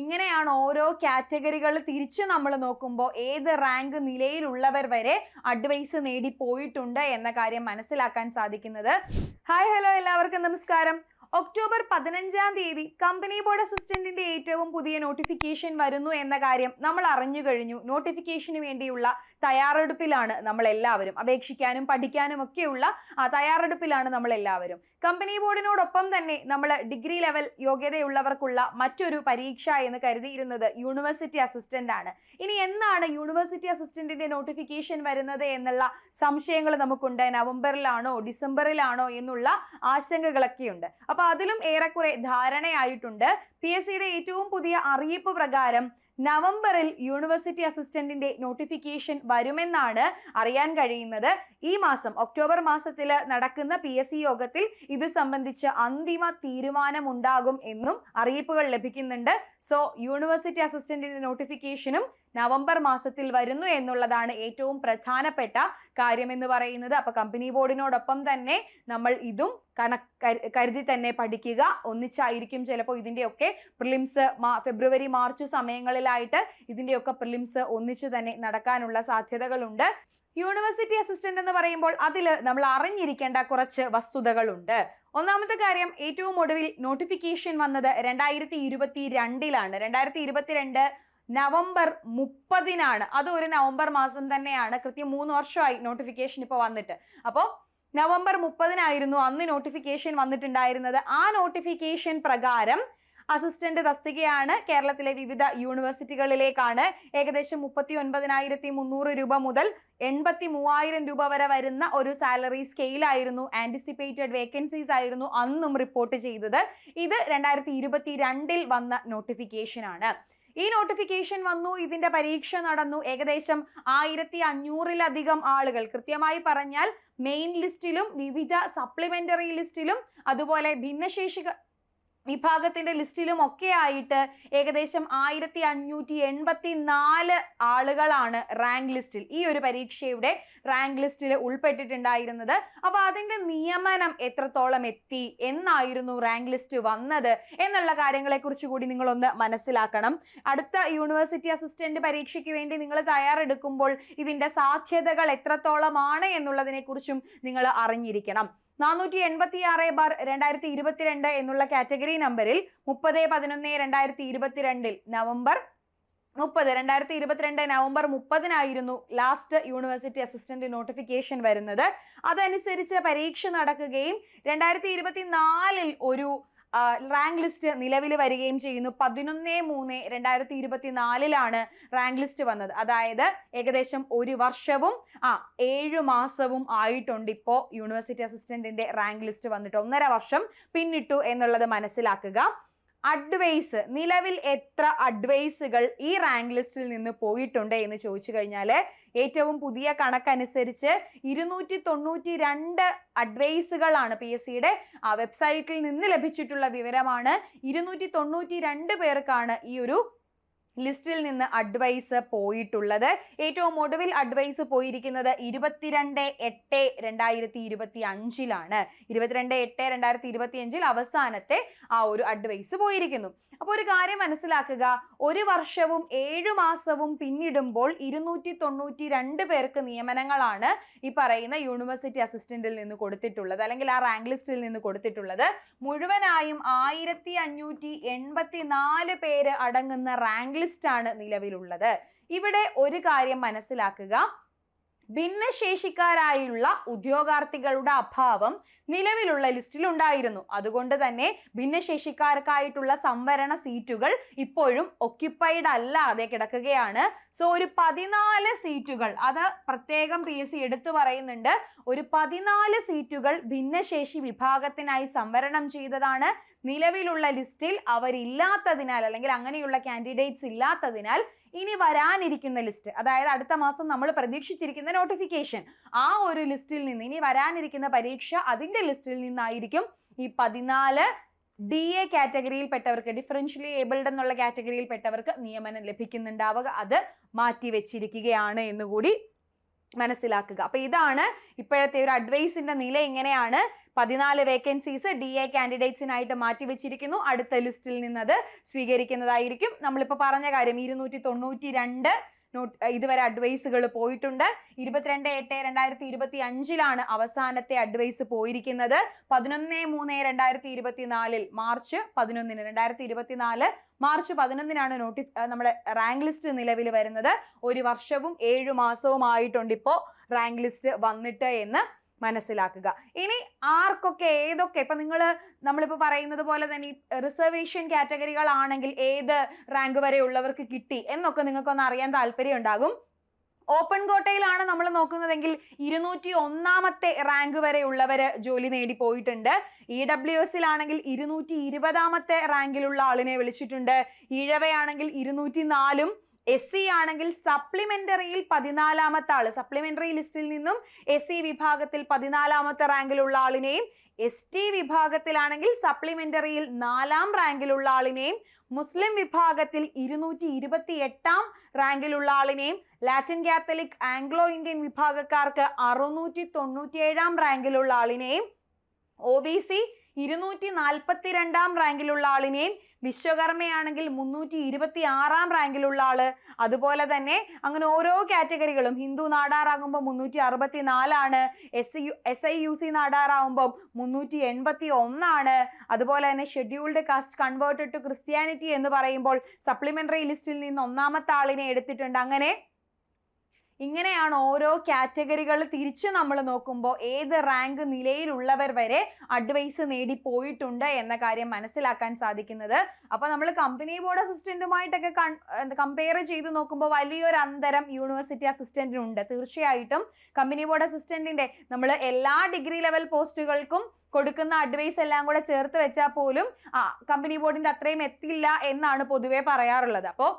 ഇങ്ങനെയാണ് ഓരോ കാറ്റഗറികൾ തിരിച്ച് നമ്മൾ നോക്കുമ്പോൾ ഏത് റാങ്ക് നിലയിലുള്ളവർ വരെ അഡ്വൈസ് നേടി പോയിട്ടുണ്ട് എന്ന കാര്യം മനസ്സിലാക്കാൻ സാധിക്കുന്നത്. ഹായ് ഹലോ എല്ലാവർക്കും നമസ്കാരം. ഒക്ടോബർ പതിനഞ്ചാം തീയതി കമ്പനി ബോർഡ് അസിസ്റ്റന്റിന്റെ ഏറ്റവും പുതിയ നോട്ടിഫിക്കേഷൻ വരുന്നു എന്ന കാര്യം നമ്മൾ അറിഞ്ഞു കഴിഞ്ഞു. നോട്ടിഫിക്കേഷന് വേണ്ടിയുള്ള തയ്യാറെടുപ്പിലാണ് നമ്മൾ എല്ലാവരും അപേക്ഷിക്കാനും പഠിക്കാനും ഒക്കെയുള്ള ആ തയ്യാറെടുപ്പിലാണ് നമ്മൾ എല്ലാവരും കമ്പനി ബോർഡിനോടൊപ്പം തന്നെ നമ്മൾ ഡിഗ്രി ലെവൽ യോഗ്യതയുള്ളവർക്കുള്ള മറ്റൊരു പരീക്ഷ എന്ന് കരുതിയിരുന്നത് യൂണിവേഴ്സിറ്റി അസിസ്റ്റന്റ് ആണ്. ഇനി എന്നാണ് യൂണിവേഴ്സിറ്റി അസിസ്റ്റന്റിന്റെ നോട്ടിഫിക്കേഷൻ വരുന്നത് എന്നുള്ള സംശയങ്ങൾ നമുക്കുണ്ട്. നവംബറിലാണോ ഡിസംബറിലാണോ എന്നുള്ള ആശങ്കകളൊക്കെയുണ്ട്. അപ്പൊ അതിലും ഏറെക്കുറെ ധാരണയായിട്ടുണ്ട്. പി എസ് സിയുടെ ഏറ്റവും പുതിയ അറിയിപ്പ് പ്രകാരം നവംബറിൽ യൂണിവേഴ്സിറ്റി അസിസ്റ്റന്റിന്റെ നോട്ടിഫിക്കേഷൻ വരുമെന്നാണ് അറിയാൻ കഴിയുന്നത്. ഈ മാസം ഒക്ടോബർ മാസത്തിൽ നടക്കുന്ന പി എസ് സി യോഗത്തിൽ ഇത് സംബന്ധിച്ച് അന്തിമ തീരുമാനമുണ്ടാകും എന്നും അറിയിപ്പുകൾ ലഭിക്കുന്നുണ്ട്. സോ യൂണിവേഴ്സിറ്റി അസിസ്റ്റന്റിന്റെ നോട്ടിഫിക്കേഷനും നവംബർ മാസത്തിൽ വരുന്നു എന്നുള്ളതാണ് ഏറ്റവും പ്രധാനപ്പെട്ട കാര്യം എന്ന് പറയുന്നത്. അപ്പൊ കമ്പനി ബോർഡിനോടൊപ്പം തന്നെ നമ്മൾ ഇതും കണക്ക് കരുതി തന്നെ പഠിക്കുക. ഒന്നിച്ചായിരിക്കും ചിലപ്പോൾ ഇതിന്റെയൊക്കെ പ്രിലിംസ് ഫെബ്രുവരി മാർച്ച് സമയങ്ങളിലായിട്ട് ഇതിന്റെയൊക്കെ പ്രിലിംസ് ഒന്നിച്ച് തന്നെ നടക്കാനുള്ള സാധ്യതകളുണ്ട്. യൂണിവേഴ്സിറ്റി അസിസ്റ്റന്റ് എന്ന് പറയുമ്പോൾ അതിൽ നമ്മൾ അറിഞ്ഞിരിക്കേണ്ട കുറച്ച് വസ്തുതകളുണ്ട്. ഒന്നാമത്തെ കാര്യം ഏറ്റവും ഒടുവിൽ നോട്ടിഫിക്കേഷൻ വന്നത് രണ്ടായിരത്തി ഇരുപത്തി രണ്ടിലാണ് രണ്ടായിരത്തി ഇരുപത്തിരണ്ട് നവംബർ മുപ്പതിനാണ്. അത് ഒരു നവംബർ മാസം തന്നെയാണ്. കൃത്യം മൂന്ന് വർഷമായി നോട്ടിഫിക്കേഷൻ ഇപ്പോൾ വന്നിട്ട്. അപ്പോൾ നവംബർ മുപ്പതിനായിരുന്നു അന്ന് നോട്ടിഫിക്കേഷൻ വന്നിട്ടുണ്ടായിരുന്നത്. ആ നോട്ടിഫിക്കേഷൻ പ്രകാരം അസിസ്റ്റന്റ് തസ്തികയാണ് കേരളത്തിലെ വിവിധ യൂണിവേഴ്സിറ്റികളിലേക്കാണ് ഏകദേശം മുപ്പത്തി ഒൻപതിനായിരത്തി മുന്നൂറ് രൂപ മുതൽ എൺപത്തി മൂവായിരം രൂപ വരെ വരുന്ന ഒരു സാലറി സ്കെയിലായിരുന്നു ആന്റിസിപ്പേറ്റഡ് വേക്കൻസീസ് ആയിരുന്നു അന്നും റിപ്പോർട്ട് ചെയ്തത്. ഇത് രണ്ടായിരത്തി ഇരുപത്തി രണ്ടിൽ വന്ന നോട്ടിഫിക്കേഷൻ ആണ്. ഈ നോട്ടിഫിക്കേഷൻ വന്നു ഇതിന്റെ പരീക്ഷ നടന്നു. ഏകദേശം ആയിരത്തി അഞ്ഞൂറിലധികം ആളുകൾ. കൃത്യമായി പറഞ്ഞാൽ മെയിൻ ലിസ്റ്റിലും വിവിധ സപ്ലിമെന്ററി ലിസ്റ്റിലും അതുപോലെ ഭിന്നശേഷി വിഭാഗത്തിന്റെ ലിസ്റ്റിലും ഒക്കെ ആയിട്ട് ഏകദേശം ആയിരത്തി അഞ്ഞൂറ്റി എൺപത്തി നാല് ആളുകളാണ് റാങ്ക് ലിസ്റ്റിൽ. ഈ ഒരു പരീക്ഷയുടെ റാങ്ക് ലിസ്റ്റിൽ ഉൾപ്പെട്ടിട്ടുണ്ടായിരുന്നത്. അപ്പോൾ അതിന്റെ നിയമനം എത്രത്തോളം എത്തി? എന്നായിരുന്നു റാങ്ക് ലിസ്റ്റ് വന്നത്? എന്നുള്ള കാര്യങ്ങളെ കുറിച്ച് കൂടി നിങ്ങളൊന്ന് മനസ്സിലാക്കണം. അടുത്ത യൂണിവേഴ്സിറ്റി അസിസ്റ്റന്റ് പരീക്ഷയ്ക്ക് വേണ്ടി നിങ്ങൾ തയ്യാറെടുക്കുമ്പോൾ ഇതിന്റെ സാധ്യതകൾ എത്രത്തോളമാണ് എന്നുള്ളതിനെക്കുറിച്ചും നിങ്ങൾ അറിഞ്ഞിരിക്കണം. നാനൂറ്റി എൺപത്തി ആറ് ബാർ രണ്ടായിരത്തി ഇരുപത്തിരണ്ട് എന്നുള്ള കാറ്റഗറി നമ്പറിൽ മുപ്പത് പതിനൊന്ന് രണ്ടായിരത്തി ഇരുപത്തിരണ്ടിൽ നവംബർ മുപ്പത് രണ്ടായിരത്തി ഇരുപത്തിരണ്ട് നവംബർ മുപ്പതിനായിരുന്നു ലാസ്റ്റ് യൂണിവേഴ്സിറ്റി അസിസ്റ്റന്റ് നോട്ടിഫിക്കേഷൻ വരുന്നത്. അതനുസരിച്ച് പരീക്ഷ നടക്കുകയും രണ്ടായിരത്തി ഇരുപത്തി നാലിൽ ഒരു റാങ്ക് ലിസ്റ്റ് നിലവിൽ വരികയും ചെയ്യുന്നു. പതിനൊന്ന് മൂന്ന് രണ്ടായിരത്തി ഇരുപത്തി നാലിലാണ് റാങ്ക് ലിസ്റ്റ് വന്നത്. അതായത് ഏകദേശം ഒരു വർഷവും ആ ഏഴു മാസവും ആയിട്ടുണ്ട് ഇപ്പോൾ യൂണിവേഴ്സിറ്റി അസിസ്റ്റന്റിന്റെ റാങ്ക് ലിസ്റ്റ് വന്നിട്ട്. ഒന്നര വർഷം പിന്നിട്ടു എന്നുള്ളത് മനസ്സിലാക്കുക. അഡ്വൈസ് നിലവിൽ എത്ര അഡ്വൈസുകൾ ഈ റാങ്ക് ലിസ്റ്റിൽ നിന്ന് പോയിട്ടുണ്ട് എന്ന് ചോദിച്ചു കഴിഞ്ഞാൽ ഏറ്റവും പുതിയ കണക്കനുസരിച്ച് ഇരുന്നൂറ്റി തൊണ്ണൂറ്റി രണ്ട് അഡ്വൈസുകളാണ് പി എസ് സിയുടെ വെബ്സൈറ്റിൽ നിന്ന് ലഭിച്ചിട്ടുള്ള വിവരമാണ്. ഇരുന്നൂറ്റി തൊണ്ണൂറ്റി രണ്ട് പേർക്കാണ് ഈ ഒരു ലിസ്റ്റിൽ നിന്ന് അഡ്വൈസ് പോയിട്ടുള്ളത്. ഏറ്റവും ഒടുവിൽ അഡ്വൈസ് പോയിരിക്കുന്നത് ഇരുപത്തിരണ്ട് എട്ട് രണ്ടായിരത്തി ഇരുപത്തി അഞ്ചിലാണ് ഇരുപത്തിരണ്ട് എട്ട് രണ്ടായിരത്തി ഇരുപത്തി അഞ്ചിൽ അവസാനത്തെ ആ ഒരു അഡ്വൈസ് പോയിരിക്കുന്നു. അപ്പോൾ ഒരു കാര്യം മനസ്സിലാക്കുക. ഒരു വർഷവും ഏഴു മാസവും പിന്നിടുമ്പോൾ ഇരുന്നൂറ്റി തൊണ്ണൂറ്റി രണ്ട് പേർക്ക് നിയമനങ്ങളാണ് ഈ പറയുന്ന യൂണിവേഴ്സിറ്റി അസിസ്റ്റന്റിൽ നിന്ന് കൊടുത്തിട്ടുള്ളത്. അല്ലെങ്കിൽ ആ റാങ്ക് ലിസ്റ്റിൽ നിന്ന് കൊടുത്തിട്ടുള്ളത്. മുഴുവനായും ആയിരത്തി അഞ്ഞൂറ്റി എൺപത്തി നാല് പേര് അടങ്ങുന്ന റാങ്ക് ലിസ്റ്റ് ആണ് നിലവിലുള്ളത്. ഇവിടെ ഒരു കാര്യം മനസ്സിലാക്കുക. ഭിന്നശേഷിക്കാരായുള്ള ഉദ്യോഗാർത്ഥികളുടെ അഭാവം നിലവിലുള്ള ലിസ്റ്റിൽ ഉണ്ടായിരുന്നു അതുകൊണ്ട് തന്നെ ഭിന്നശേഷിക്കാർക്കായിട്ടുള്ള സംവരണ സീറ്റുകൾ ഇപ്പോഴും ഒക്യുപ്പൈഡ് അല്ലാതെ കിടക്കുകയാണ്. സോ ഒരു പതിനാല് സീറ്റുകൾ അത് പ്രത്യേകം പി എസ് സി എടുത്തു പറയുന്നുണ്ട്. ഒരു പതിനാല് സീറ്റുകൾ ഭിന്നശേഷി വിഭാഗത്തിനായി സംവരണം ചെയ്തതാണ്. നിലവിലുള്ള ലിസ്റ്റിൽ അവരില്ലാത്തതിനാൽ അല്ലെങ്കിൽ അങ്ങനെയുള്ള കാൻഡിഡേറ്റ്സ് ഇല്ലാത്തതിനാൽ ഇനി വരാനിരിക്കുന്ന ലിസ്റ്റ് അതായത് അടുത്ത മാസം നമ്മൾ പ്രതീക്ഷിച്ചിരിക്കുന്ന നോട്ടിഫിക്കേഷൻ ആ ഒരു ലിസ്റ്റിൽ നിന്ന് ഇനി വരാനിരിക്കുന്ന പരീക്ഷ അതിന്റെ ലിസ്റ്റിൽ നിന്നായിരിക്കും ഈ പതിനാല് ഡി എ കാറ്റഗറിയിൽപ്പെട്ടവർക്ക് ഡിഫറൻഷ്യലി ഏബിൾഡ് എന്നുള്ള കാറ്റഗറിയിൽപ്പെട്ടവർക്ക് നിയമനം ലഭിക്കുന്നുണ്ടാവുക. അത് മാറ്റിവെച്ചിരിക്കുകയാണ് എന്നുകൂടി മനസ്സിലാക്കുക. അപ്പൊ ഇതാണ് ഇപ്പോഴത്തെ ഒരു അഡ്വൈസിന്റെ നില ഇങ്ങനെയാണ് പതിനാല് വേക്കൻസീസ് ഡി എ കാൻഡിഡേറ്റ്സിനായിട്ട് മാറ്റിവെച്ചിരിക്കുന്നു അടുത്ത ലിസ്റ്റിൽ നിന്നത് സ്വീകരിക്കുന്നതായിരിക്കും. നമ്മളിപ്പോൾ പറഞ്ഞ കാര്യം ഇരുന്നൂറ്റി തൊണ്ണൂറ്റി രണ്ട് ഇതുവരെ അഡ്വൈസുകൾ പോയിട്ടുണ്ട്. ഇരുപത്തിരണ്ട് എട്ട് രണ്ടായിരത്തി ഇരുപത്തി അഞ്ചിലാണ് അവസാനത്തെ അഡ്വൈസ് പോയിരിക്കുന്നത്. പതിനൊന്ന് മൂന്ന് രണ്ടായിരത്തി ഇരുപത്തി നാലിൽ മാർച്ച് പതിനൊന്നിന് രണ്ടായിരത്തി ഇരുപത്തിനാല് മാർച്ച് പതിനൊന്നിനാണ് നോട്ടി നമ്മുടെ റാങ്ക് ലിസ്റ്റ് നിലവിൽ വരുന്നത്. ഒരു വർഷവും ഏഴു മാസവും ആയിട്ടുണ്ട് ഇപ്പോൾ റാങ്ക് ലിസ്റ്റ് വന്നിട്ട് എന്ന് മനസ്സിലാക്കുക. ഇനി ആർക്കൊക്കെ ഏതൊക്കെ ഇപ്പൊ നിങ്ങൾ നമ്മളിപ്പോൾ പറയുന്നത് പോലെ തന്നെ റിസർവേഷൻ കാറ്റഗറികളാണെങ്കിൽ ഏത് റാങ്ക് വരെ ഉള്ളവർക്ക് കിട്ടി എന്നൊക്കെ നിങ്ങൾക്കൊന്ന് അറിയാൻ താല്പര്യം ഉണ്ടാകും. ഓപ്പൺ കോട്ടയിലാണ് നമ്മൾ നോക്കുന്നതെങ്കിൽ ഇരുന്നൂറ്റി ഒന്നാമത്തെ റാങ്ക് വരെ ഉള്ളവർ ജോലി നേടി പോയിട്ടുണ്ട്. ഇ ഡബ്ല്യു എസിലാണെങ്കിൽ ഇരുന്നൂറ്റി ഇരുപതാമത്തെ റാങ്കിലുള്ള ആളിനെ വിളിച്ചിട്ടുണ്ട്. ഈഴവയാണെങ്കിൽ ഇരുന്നൂറ്റി നാലും എസ് സി ആണെങ്കിൽ സപ്ലിമെന്ററിയിൽ പതിനാലാമത്തെ ആൾ. സപ്ലിമെന്ററി ലിസ്റ്റിൽ നിന്നും എസ് സി വിഭാഗത്തിൽ പതിനാലാമത്തെ റാങ്കിലുള്ള ആളിനെയും എസ് ടി വിഭാഗത്തിലാണെങ്കിൽ സപ്ലിമെന്ററിയിൽ നാലാം റാങ്കിലുള്ള ആളിനെയും മുസ്ലിം വിഭാഗത്തിൽ ഇരുന്നൂറ്റി ഇരുപത്തി എട്ടാം റാങ്കിലുള്ള ആളിനെയും ലാറ്റിൻ കാത്തലിക് ആംഗ്ലോ ഇന്ത്യൻ വിഭാഗക്കാർക്ക് അറുന്നൂറ്റി തൊണ്ണൂറ്റിയേഴാം റാങ്കിലുള്ള ആളിനെയും ഒ ബി സി ഇരുന്നൂറ്റി നാൽപ്പത്തി രണ്ടാം റാങ്കിലുള്ള ആളിനെയും വിശ്വകർമ്മയാണെങ്കിൽ മുന്നൂറ്റി ഇരുപത്തി ആറാം റാങ്കിലുള്ള ആൾ. അതുപോലെ തന്നെ അങ്ങനെ ഓരോ കാറ്റഗറികളും ഹിന്ദു നാടാറാകുമ്പോൾ മുന്നൂറ്റി അറുപത്തി നാലാണ് S U S I U C നാടാറാകുമ്പോൾ മുന്നൂറ്റി എൺപത്തി ഒന്നാണ് അതുപോലെ തന്നെ scheduled caste converted to Christianity എന്ന് പറയുമ്പോൾ സപ്ലിമെന്ററി ലിസ്റ്റിൽ നിന്ന് ഒന്നാമത്തെ ആളിനെ എടുത്തിട്ടുണ്ട്. അങ്ങനെ ഇങ്ങനെയാണ് ഓരോ കാറ്റഗറികൾ തിരിച്ച് നമ്മൾ നോക്കുമ്പോൾ ഏത് റാങ്ക് നിലയിലുള്ളവർ വരെ അഡ്വൈസ് നേടി പോയിട്ടുണ്ട് എന്ന കാര്യം മനസ്സിലാക്കാൻ സാധിക്കുന്നത്. അപ്പോൾ നമ്മൾ കമ്പനി ബോർഡ് അസിസ്റ്റന്റുമായിട്ടൊക്കെ കമ്പയർ ചെയ്ത് നോക്കുമ്പോൾ വലിയൊരു അന്തരം യൂണിവേഴ്സിറ്റി അസിസ്റ്റന്റിനുണ്ട് തീർച്ചയായിട്ടും കമ്പനി ബോർഡ് അസിസ്റ്റന്റിന്റെ നമ്മൾ എല്ലാ ഡിഗ്രി ലെവൽ പോസ്റ്റുകൾക്കും കൊടുക്കുന്ന അഡ്വൈസ് എല്ലാം കൂടെ ചേർത്ത് വെച്ചാൽ പോലും ആ കമ്പനി ബോർഡിന്റെ അത്രയും എത്തില്ല എന്നാണ് പൊതുവേ പറയാറുള്ളത്. അപ്പോൾ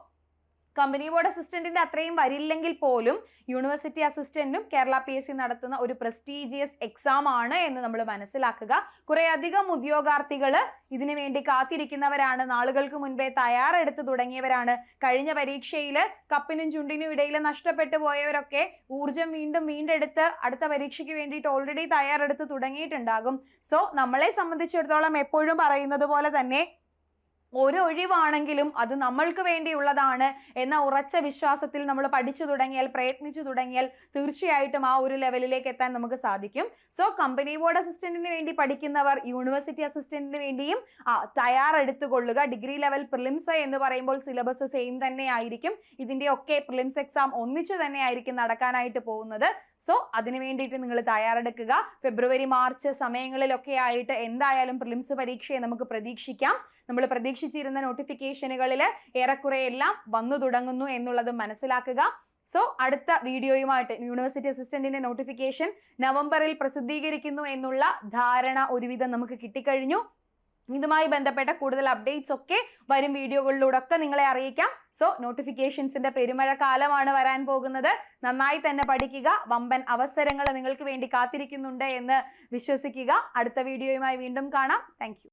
കമ്പനി ബോർഡ് അസിസ്റ്റന്റിന്റെ അത്രയും വരില്ലെങ്കിൽ പോലും യൂണിവേഴ്സിറ്റി അസിസ്റ്റന്റും കേരള പി എസ് സി നടത്തുന്ന ഒരു പ്രസ്റ്റീജിയസ് എക്സാം ആണ് എന്ന് നമ്മൾ മനസ്സിലാക്കുക. കുറെ അധികം ഉദ്യോഗാർത്ഥികൾ ഇതിനു വേണ്ടി കാത്തിരിക്കുന്നവരാണ് നാളുകൾക്ക് മുൻപേ തയ്യാറെടുത്ത് തുടങ്ങിയവരാണ്. കഴിഞ്ഞ പരീക്ഷയിൽ കപ്പിനും ചുണ്ടിനും ഇടയിൽ നഷ്ടപ്പെട്ടു പോയവരൊക്കെ ഊർജം വീണ്ടും വീണ്ടെടുത്ത് അടുത്ത പരീക്ഷയ്ക്ക് വേണ്ടിയിട്ട് ഓൾറെഡി തയ്യാറെടുത്ത് തുടങ്ങിയിട്ടുണ്ടാകും. സോ നമ്മളെ സംബന്ധിച്ചിടത്തോളം എപ്പോഴും പറയുന്നത് പോലെ തന്നെ ഒരു ഒഴിവാണെങ്കിലും അത് നമ്മൾക്ക് വേണ്ടിയുള്ളതാണ് എന്ന ഉറച്ച വിശ്വാസത്തിൽ നമ്മൾ പഠിച്ചു തുടങ്ങിയാൽ പ്രയത്നിച്ചു തുടങ്ങിയാൽ തീർച്ചയായിട്ടും ആ ഒരു ലെവലിലേക്ക് എത്താൻ നമുക്ക് സാധിക്കും. സോ കമ്പനി ബോർഡ് അസിസ്റ്റന്റിന് വേണ്ടി പഠിക്കുന്നവർ യൂണിവേഴ്സിറ്റി അസിസ്റ്റന്റിന് വേണ്ടിയും തയ്യാറെടുത്തുകൊള്ളുക. ഡിഗ്രി ലെവൽ പ്രിലിംസ് എന്ന് പറയുമ്പോൾ സിലബസ് സെയിം തന്നെ ആയിരിക്കും. ഇതിന്റെ ഒക്കെ പ്രിലിംസ് എക്സാം ഒന്നിച്ച് തന്നെ ആയിരിക്കും നടക്കാനായിട്ട് പോകുന്നത്. സോ അതിനു വേണ്ടിയിട്ട് നിങ്ങൾ തയ്യാറെടുക്കുക. ഫെബ്രുവരി മാർച്ച് സമയങ്ങളിലൊക്കെ ആയിട്ട് എന്തായാലും പ്രിലിംസ് പരീക്ഷയെ നമുക്ക് പ്രതീക്ഷിക്കാം. നമ്മൾ പ്രതീക്ഷിച്ചിരുന്ന നോട്ടിഫിക്കേഷനുകളിൽ ഏറെക്കുറെ എല്ലാം വന്നു തുടങ്ങുന്നു എന്നുള്ളത് മനസ്സിലാക്കുക. സോ അടുത്ത വീഡിയോയുമായിട്ട് യൂണിവേഴ്സിറ്റി അസിസ്റ്റന്റിന്റെ നോട്ടിഫിക്കേഷൻ നവംബറിൽ പ്രസിദ്ധീകരിക്കുന്നു എന്നുള്ള ധാരണ ഒരുവിധം നമുക്ക് കിട്ടിക്കഴിഞ്ഞു. ഇതുമായി ബന്ധപ്പെട്ട കൂടുതൽ അപ്ഡേറ്റ്സ് ഒക്കെ വരും വീഡിയോകളിലൂടെ ഒക്കെ നിങ്ങളെ അറിയിക്കാം. സോ നോട്ടിഫിക്കേഷൻസിന്റെ പെരുമഴ കാലമാണ് വരാൻ പോകുന്നത്. നന്നായി തന്നെ പഠിക്കുക. വമ്പൻ അവസരങ്ങൾ നിങ്ങൾക്ക് വേണ്ടി കാത്തിരിക്കുന്നുണ്ട് എന്ന് വിശ്വസിക്കുക. അടുത്ത വീഡിയോയുമായി വീണ്ടും കാണാം. താങ്ക്